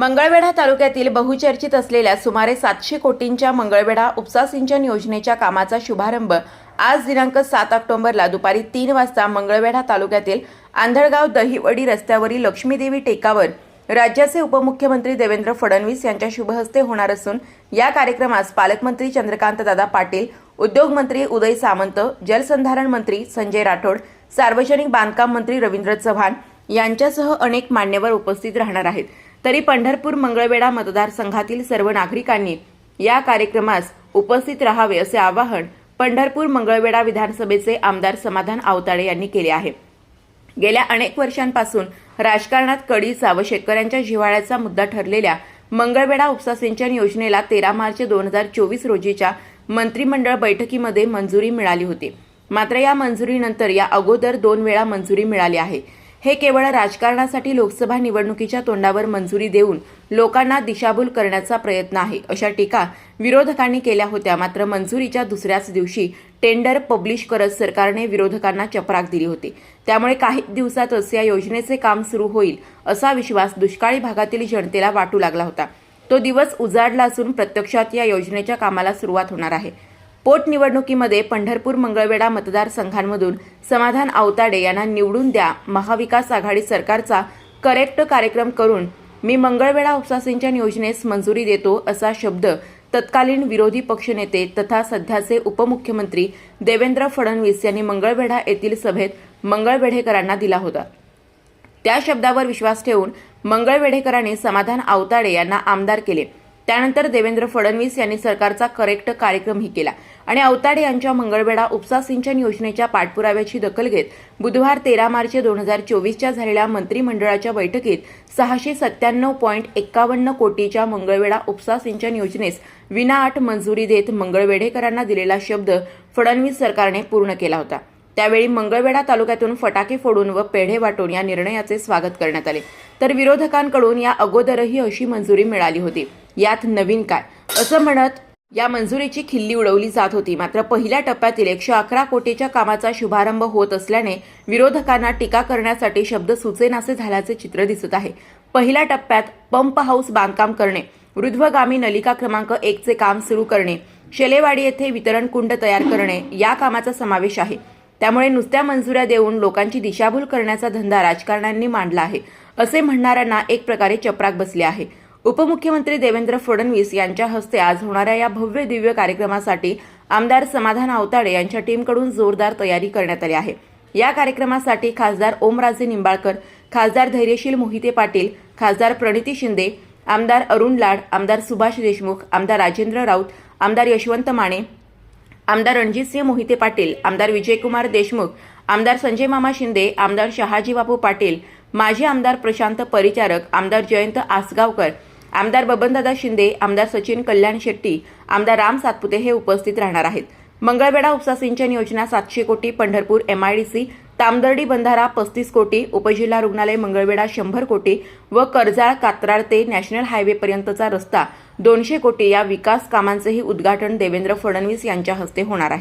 मंगळवेढा तालुक्यातील बहुचर्चित असलेल्या सुमारे सातशे कोटींच्या मंगळवेढा उपसा सिंचन योजनेच्या कामाचा शुभारंभ आज दिनांक सात ऑक्टोबरला दुपारी तीन वाजता मंगळवेढा तालुक्यातील आंधळगाव दहिवडी रस्त्यावरील लक्ष्मीदेवी टेकावर राज्याचे उपमुख्यमंत्री देवेंद्र फडणवीस यांच्या शुभहस्ते होणार असून या कार्यक्रमास पालकमंत्री चंद्रकांत दादा पाटील उद्योगमंत्री उदय सामंत जलसंधारण मंत्री संजय राठोड सार्वजनिक बांधकाम मंत्री रवींद्र चव्हाण यांच्यासह अनेक मान्यवर उपस्थित राहणार आहेत. तरी पंढरपूर मंगळवेढा मतदारसंघातील सर्व नागरिकांनी या कार्यक्रमास उपस्थित राहावे असे आवाहन पंढरपूर मंगळवेढा विधानसभेचे आमदार समाधान आवताडे यांनी केले आहे. गेल्या अनेक वर्षांपासून राजकारणात कडीचा व शेतकऱ्यांच्या जिव्हाळ्याचा मुद्दा ठरलेल्या मंगळवेढा उपसा सिंचन योजनेला तेरा मार्च दोन हजार चोवीस रोजीच्या मंत्रिमंडळ बैठकीमध्ये मंजुरी मिळाली होती. मात्र या मंजुरीनंतर या अगोदर दोन वेळा मंजुरी मिळाली आहे. हे केवळ राजकारणासाठी लोकसभा निवडणुकीच्या तोंडावर मंजुरी देऊन लोकांना दिशाभूल करण्याचा प्रयत्न आहे अशा टीका विरोधकांनी केल्या होत्या. मात्र मंजुरीच्या दुसऱ्याच दिवशी टेंडर पब्लिश करत सरकारने विरोधकांना चपराक दिली होती. त्यामुळे काही दिवसातच या योजनेचे काम सुरू होईल असा विश्वास दुष्काळी भागातील जनतेला वाटू लागला होता. तो दिवस उजाडला असून प्रत्यक्षात या योजनेच्या कामाला सुरुवात होणार आहे. पोटनिवडणुकीमध्ये पंढरपूर मंगळवेढा मतदारसंघांमधून समाधान आवताडे यांना निवडून द्या. महाविकास आघाडी सरकारचा करेक्ट कार्यक्रम करून मी मंगळवेढा उपसा सिंचन योजनेस मंजुरी देतो असा शब्द तत्कालीन विरोधी पक्षनेते तथा सध्याचे उपमुख्यमंत्री देवेंद्र फडणवीस यांनी मंगळवेढा येथील सभेत मंगळवेढेकरांना दिला होता. त्या शब्दावर विश्वास ठेवून मंगळवेढेकरांनी समाधान आवताडे यांना आमदार केले. त्यानंतर देवेंद्र फडणवीस यांनी सरकारचा करेक्ट कार्यक्रमही केला. आणि अवताडे यांच्या मंगळवेढा उपसा सिंचन योजनेच्या पाठपुराव्याची दखल घेत बुधवार तेरा मार्च दोन हजार चोवीसच्या झालेल्या मंत्रिमंडळाच्या बैठकीत सहाशे सत्त्याण्णव पॉईंट एक्कावन्न कोटीच्या मंगळवेढा उपसा सिंचन योजनेस विनाआट मंजुरी देत मंगळवेढेकरांना दिलेला शब्द फडणवीस सरकारने पूर्ण केला होता. त्यावेळी मंगळवेढा तालुक्यातून फटाके फोडून व पेढे वाटून या निर्णयाचे स्वागत करण्यात आले. तर विरोधकांकडून या अगोदरही अशी मंजुरी मिळाली होती. यात नवीन काय? असं म्हणत या मंजुरीची खिल्ली उडवली जात होती. मात्र पहिल्या टप्प्यातील एकशे अकरा कोटीच्या कामाचा शुभारंभ होत असल्याने विरोधकांना टीका करण्यासाठी शब्द सुचेनासे झाल्याचे चित्र दिसत आहे. पहिल्या टप्प्यात पंप हाऊस बांधकाम करणे रुध्वगामी नलिका क्रमांक एकचे काम सुरू करणे शेलेवाडी येथे वितरण कुंड तयार करणे या कामाचा समावेश आहे. त्यामुळे नुसत्या मंजुऱ्या देऊन लोकांची दिशाभूल करण्याचा धंदा राजकारण्यांनी मांडला आहे. असे म्हणणाऱ्यांना एक प्रकारे चपराक बसले आहे. उपमुख्यमंत्री देवेंद्र फडणवीस यांच्या हस्ते आज होणाऱ्या या भव्य दिव्य कार्यक्रमासाठी आमदार समाधान आवताडे यांच्या टीमकडून जोरदार तयारी करण्यात आली आहे. या कार्यक्रमासाठी खासदार ओमराजे निंबाळकर खासदार धैर्यशील मोहिते पाटील खासदार प्रणिती शिंदे आमदार अरुण लाड आमदार सुभाष देशमुख आमदार राजेंद्र राऊत आमदार यशवंत माने आमदार रणजितसिंह मोहिते पाटील आमदार विजयकुमार देशमुख आमदार संजय मामा शिंदे आमदार शहाजी बापू पाटील माजी आमदार प्रशांत परिचारक आमदार जयंत आसगावकर आमदार बबनदादा शिंदे आमदार सचिन कल्याण शेट्टी आमदार राम सातपुते हे उपस्थित राहणार आहेत. मंगळवेढा उपसा सिंचन योजना सातशे कोटी पंढरपूर एमआयडीसी तामदर्डी बंधारा पस्तीस कोटी उपजिल्हा रुग्णालय मंगळवेढा शंभर कोटी व कर्जाळ कात्राळ ते नॅशनल हायवेपर्यंतचा रस्ता दोनशे कोटी या विकास कामांचेही उद्घाटन देवेंद्र फडणवीस यांच्या हस्ते होणार आहे.